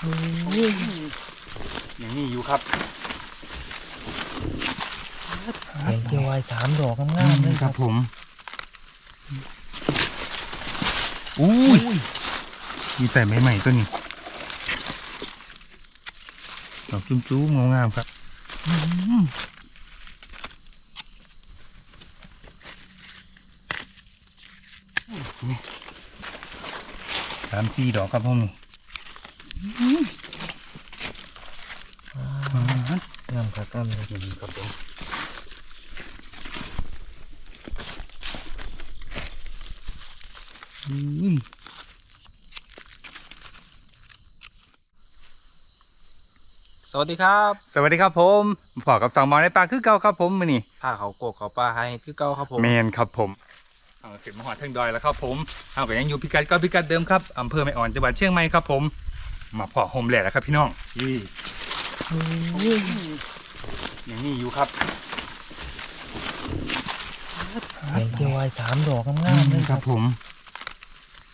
อย่างนี้อยู่ครับเห็นเจียววายสามดอกงามๆเลยคครัรับบผมอุ้ยมีแต่ใหม่ๆตัวนี้ดอกจุ้มๆงามๆครับอืมนี่สามสี่ดอกครับผมนี่ อ่างามครับงามเลยนี่ครับผมอุ้ยสวัสดีครับสวัสดีครับผมพอกับสองหมอในปลาคือเก่าครับผมมือนี่ผ้าเขาโกกเขาปลาให้คือเก่าครับผมเมนครับผมเอาขึ้นมาหอดเทิงดอยแล้วครับผมเอาก็ยังอยู่พิกัดก็พิกัดเดิมครับอำเภอแม่อ่อนจังหวัดเชียงใหม่ครับผม มาพอโฮมแหละแล้วครับพี่น้องนี่อย่างนี้อยู่ครับเห็นเจียววายสามดอกงามๆเลยครับผม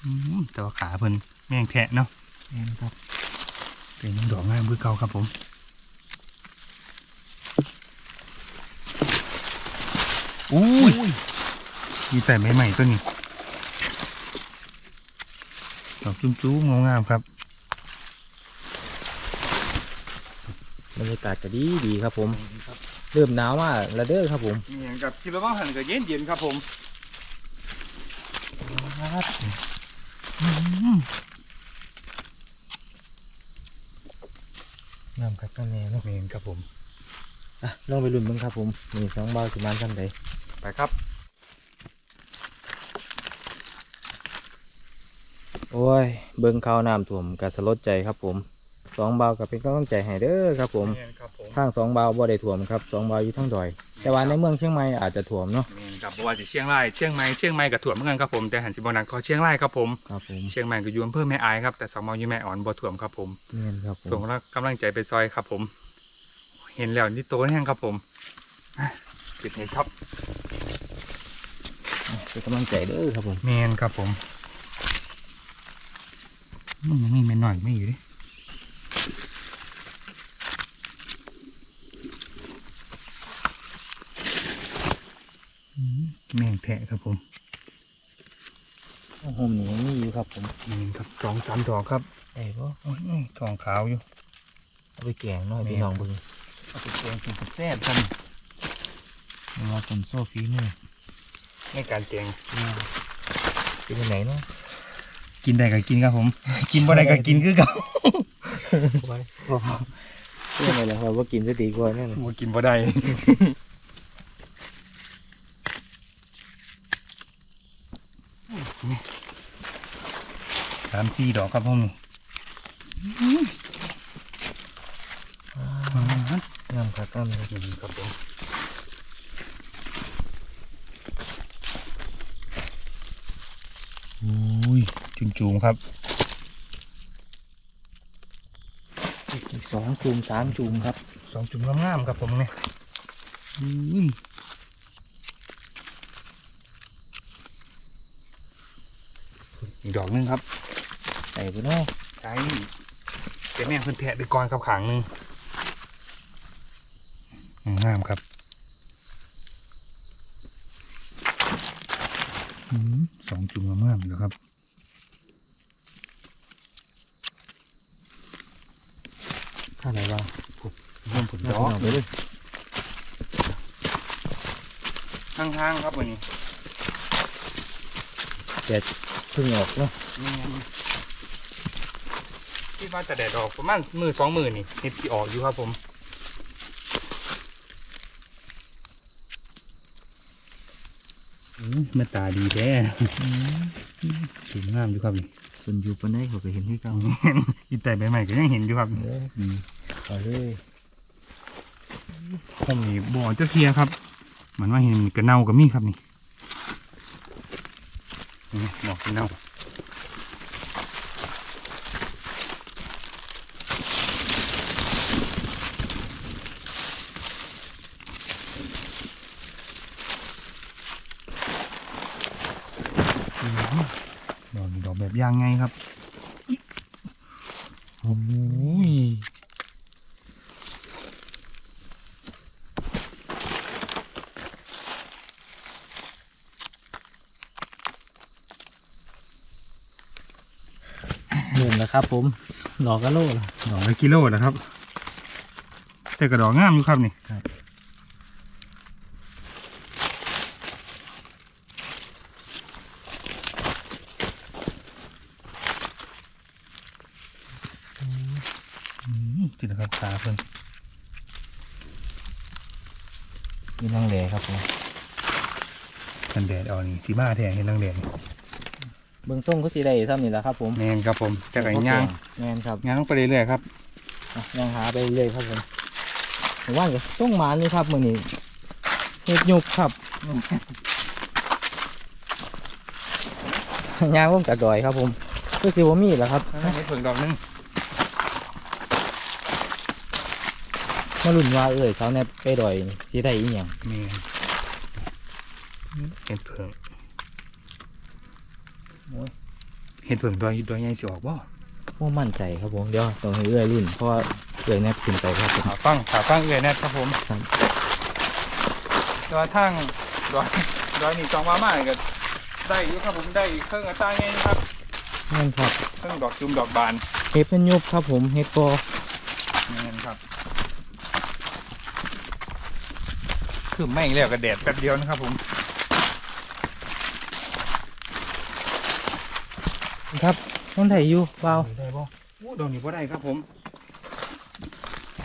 อืมแต่ว่าขาเพิ่นแม่งแทะเนาะแม่นครับเป็นยังดอกงามคือเก่าครับผมอุ้ยมีแต่ใหม่ๆตัวนี้ดอกจุ้มๆงามๆครับ บรรยากาศก็ดีดีครับผม เริ่มหนาวมาแล้วเด้อครับผมเหมือนกับคิดว่าหันก็เย็นเย็นๆครับผมงามครับกันแน่เนาะเมนครับผมอะลองไปลุ้นเบ้างครับผมนี่สองเบาสิมันทำไดไปครับ โอ้ย เบิ่งข้าวน้ำท่วมก็สลดใจครับผม สองเบาก็เป็นกำลังใจให้เด้อครับ ผมเมนครับผมทางสองเบาบ่ได้ท่วมครับสองเบาอยู่ทั้งดอย แต่ว่าในเมืองเชียงใหม่อาจจะท่วมเนาะเมนครับบ่ว่าจะเชียงรายเชียงใหม่เชียงใหม่กับถ่วมเหมือนกันครับผมแต่หันสิบนักก็เชียงรายครับผมครับผมเชียงใหม่ก็อยู่อำเภอแม่อายครับแต่สองเมาอยู่แม่อ่อนบ่ถ่วมครับผมเนียนครับผมส่งกำลังใจไปซอยครับผม เห็นแล้วนี่โตแห้งครับผมอะปิดให้ครับเป็นกำลังใจเด้อครับผมเมนครับผมมันยังมีแม่นหน่อยไม่อยู่ดิอืม แม่งแทะครับผมโฮมนี่ยังมีอยู่ครับผมเมนครับสองสามดอกครับไอ้บ่โอ้ยทองขาวอยู่เอาไปแกงหน่อยพี่น้องเบิ่งเอาไปแกงกินแซ่บๆกันเวลาต้นโซฟีมือในการแกงเป็นยังไงเนาะกินได้ก็กินครับผม กินบ่ได้ก็กินคือเก่าไว้เป็นยังไงล่ะครับว่ากินจะดีกว่าแน่นอนบ่กินบ่ได้ สามสี่ดอกครับผมนี่งามครับงามเลยนี่ครับผมอุ้ยจุ่มๆครับอีกสองจูมสามจูมครับสองจุ่มงามๆครับผมเนี่ยอุ้ย อีกดอกหนึงครับใส่ไปเนาะใช่เดี๋ยวแม่งเพิ่นแทะไปก่อนครับขางหนึงงามครับอืมสองจุ่มงามๆแล้วครับข้างไหนบ้างเริ่มผลดดออกกไปเลยข้างๆครับวันนี้ แดดเพิ่งออกเนาะคิดว่าจะแดดออกประมาณมือสองมือนี่เห็ดที่ออกอยู่ครับผมมาตาดีแท้สวยงามอยู่ครับนี่ส่วนอยู่ปานไหนเขาก็เห็นให้เก่าอีแต่ใบใหม่ก็ยังเห็นอยู่ครับเออดีเอาเลยผมนี่บ่อเจ้าเทียครับเหมือนว่าเห็นกระเน่ากับมีครับนี่ นี่ดอกกระเน่าอืมดอกดอกแบบย่างไงครับ โอ้ยเริ่มแล้วครับ ผมดอกกะโลละดอกละกิโลนะครับ แต่กระดอกงามอยู่ครับนี่ครับอืมจิตนะครับตาเพิ่นมีลังเลครับผมมันแดดอ่อนนี่สีมาแทงเห็นนังแดดนี่ เบื้องส่งก็สีได้ซ้ำนี่แหละครับ ผมแมนครับผมแต่ไก่ย่างแมนครับย่างไปเรื่อยๆครับอะยังหาไปเรื่อยครับผมผมว่าจะต้องหมานี่ครับมือนี้เห็ดยุกครับยางลงจากดอยครับ ผมก็คือว่ามีแหล้วครับนั่นนี่เพิ่งดอกหนึงมาลุ่นว่าเอ้ยเขาเนี่ยไปดอยนี่สิได้อีหยังแมนเห็ดเพิ่ง เห็ดเพิ่งดอยดอยใหญ่สิออกบ่ว่ามั่นใจครับผม เดี๋ยวต้องให้เอ้ยรุ่น เพราะว่าเอ้ยเนี่ยขึ้นไปครับผมขาฟังขาฟังเอื่อยแน่ครับผมครับแต่ว่าทางดอยดอยนี่จองว่ามากก็ได้อยู่ครับผมได้เครื่องอัตราไงครับนั่นครับเครื่องดอกจุ่มดอกบานเห็ดเป็นยุบครับผมเห็ดกอนี่นครับคือไม่งแล้วก็แดดแป๊บเดียวนะครับผม ครับต้นไถ่อยู่เบาได้บ่โอ้ดอกนี้บ่ได้ครับผม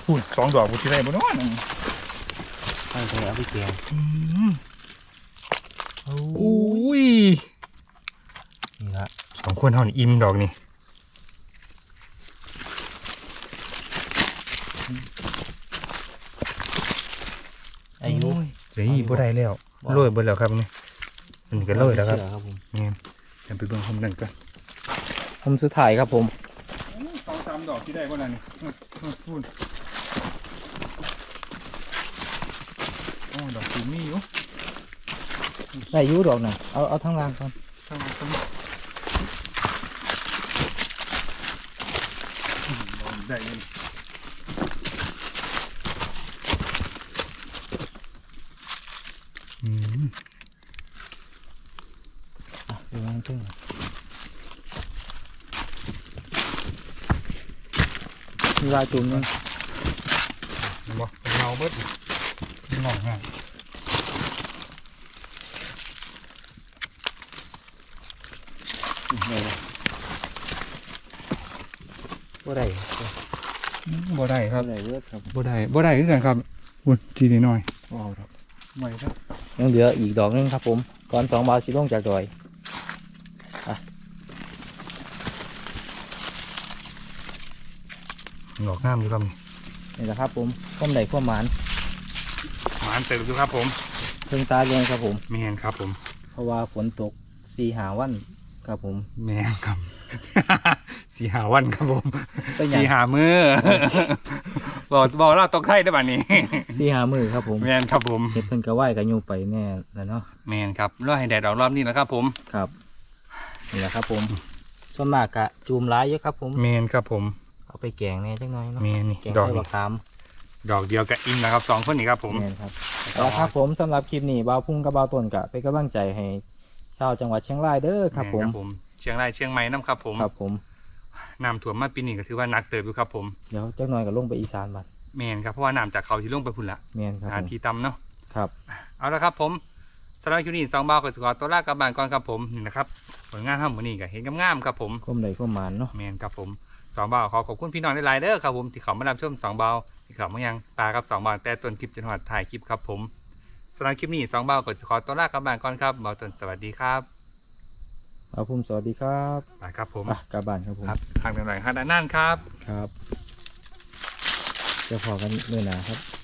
พูดสองดอกบุตรได้บ่เนาะนั่นต้นไถ่เอาไปแกงอืมโอ้อุ้ยนี่ละสองคนเท่านี้อิ่มดอกนี่อายุเฮ้ยบ่ได้แล้วโรยเบิดแล้วครับนี่มันก็โรยแล้วครับเชื่อครับผมนี่จะไปเบิ่งผมนั่นก่อน ผมสุดท้ายครับผมสองสามดอกที่ได้บ่นั่นนี่พูดโอ้ดอกสูงนี่อยู่ได้อยุดอกหน่อยเอาเอาทั้งรางครับข้างหลังผมอืมดอกได้อยินอืม อะดูมันพึ่งมี ลายจุ่มนึงบ่เป็นเงาเบิดมองง่ายนี่เลยบ่ได้บ่ได้ครับบ่ได้เลือดครับบ่ได้บ่ได้คือกันครับอุ่นทีนิดหน่อยบ่เอครับไม่ครับยังเหลืออีกดอกนึงครับผมก่อนสองบาทสิลงจากดอย ดอกงามอยู่ครับนี่นี่แหละครับผมข้อมใดข้อมหมานหมานเติบอยู่ครับผมเพิ่งตาเรียงครับผมแม่นครับผม เพราะว่าฝนตกสี่หาวันครับผมแม่นครับ สีหาวันครับผมเป็นหยัสีงหามือบอกบอกเล่าตกไทยได้ป่ะนี้สี่หามือครับผมแมนครับผมเฮ็ดเพิ่นก็ไหวกันอยู่ไปแน่แล้วเนาะแมนครับรอให้แดดออกรอบนี้นะครับ ผมครับนี่แหละครับผมส่วนมากกะจูมร้ายเยอะครับผมแมนครับผม เอาไปแกงแน่จังน้อยเนาะแมนนี่แกงดอกใส่นี่บักขามดอกเดียวกับอินนะครับสองคนนี้ครับผม แม่นครับเอาละครับผมสำหรับคลิปนี้บ่าวพุ่งกับบ่าวต้นกะเป็นกำลังใจให้ชาวจังหวัดเชียงรายเด้อครับผมแม่นเชียงรายเชียงใหม่น้ำครับผมครับผมน้ำท่วมมาปีนี้ก็ถือว่าหนักเติบอยู่ครับผมเดี๋ยวจักหน่อยก็ลงไปอีสานบัดแมนครับเพราะว่าน้ำจากเขาที่ลงไปพุ่นละแม่นครับหาผมที่ต่ำเนาะครับ เอาละครับผมสำหรับคลิปนี้สองบาวกับสกอร์ตัวลากกลับบ้านก่อนครับผมนี่นะครับผลงานทำมือนี้ก็เห็นงามๆครับผม ก้มใดก้มหมานเนาะแมนครับผม สองบาวขอขอบคุณพี่น้องหลายๆเด้อครับผมที่เขามารับชมสองบาวที่เขามายังตาครับสองบาวแต่ต้นคลิปจนหอดถ่ายคลิปครับผมสำหรับคลิปนี้สองบาวก็ขอตัวลากกลับบ้านก่อนครับบาวต้นสวัสดีครับบ่าวพุ่มสวัสดีครับไปครับผมอะกลับบ้านครับผมครับทางหน่อยๆครับด้านนั่นครับครับจะพอกันเมื่อหนาครับ